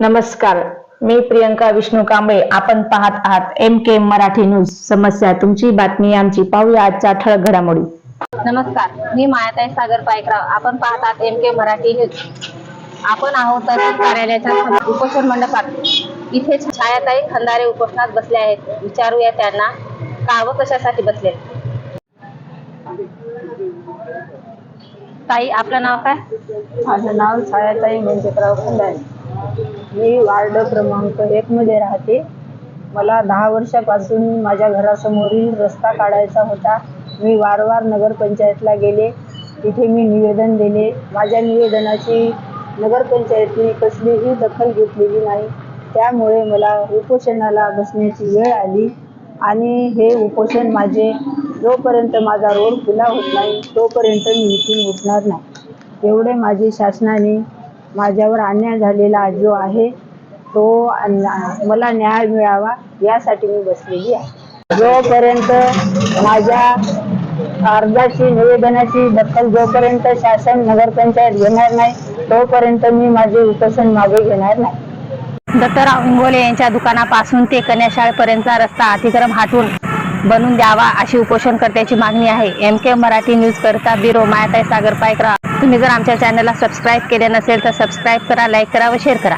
नमस्कार मी प्रियंका विष्णू कांबळे. आपण पाहत आहात एम के मराठी न्यूज समस्या तुमची बातमी आमची. पाहूया आजच्या ठळक घडामोडी. नमस्कार मी मायाताई सागर पायकराव. आपण पाहतात एम के मराठी न्यूज आपण आहोत तहसील कार्यालयाच्या उपोषण मंडपात. इथे छायाताई खंदारे उपोषणात बसले आहेत. विचारूया त्यांना का व कशासाठी बसले? ताई आपलं नाव काय? माझं नाव छायाताई व्यंकटराव खंडारे मी वार्ड क्रमांक एकमध्ये राहते. मला दहा वर्षापासून माझ्या घरासमोरील रस्ता काढायचा होता. मी वारंवार नगरपंचायतला गेले. तिथे मी निवेदन दिले. माझ्या निवेदनाची नगरपंचायतीने कसलीही दखल घेतलेली नाही. त्यामुळे मला उपोषणाला बसण्याची वेळ आली आणि हे उपोषण माझे जोपर्यंत माझा रोड खुला होत नाही तोपर्यंत मी इथून उठणार नाही. एवढे माझे शासनाने माझ्यावर अन्याय झालेला जो आहे तो मला न्याय मिळावा यासाठी मी बसलेली आहे. जोपर्यंत माझ्या अर्जाची निवेदनाची दखल जोपर्यंत शासन नगरपंचायत घेणार नाही तोपर्यंत मी माझे उपोषण मागे घेणार नाही. दत्तराव हिंगोले यांच्या दुकानापासून ते कन्याशाळेपर्यंतचा रस्ता अतिक्रम हटवून बनून द्यावा अशी उपोषणकर्त्याची मागणी आहे. एम के मराठी न्यूज करता ब्युरो मायाताई सागर पायकरा तुम्ही जर आमच्या चॅनलला सबस्क्राईब केले नसेल तर सबस्क्राईब करा लाईक करा व शेअर करा.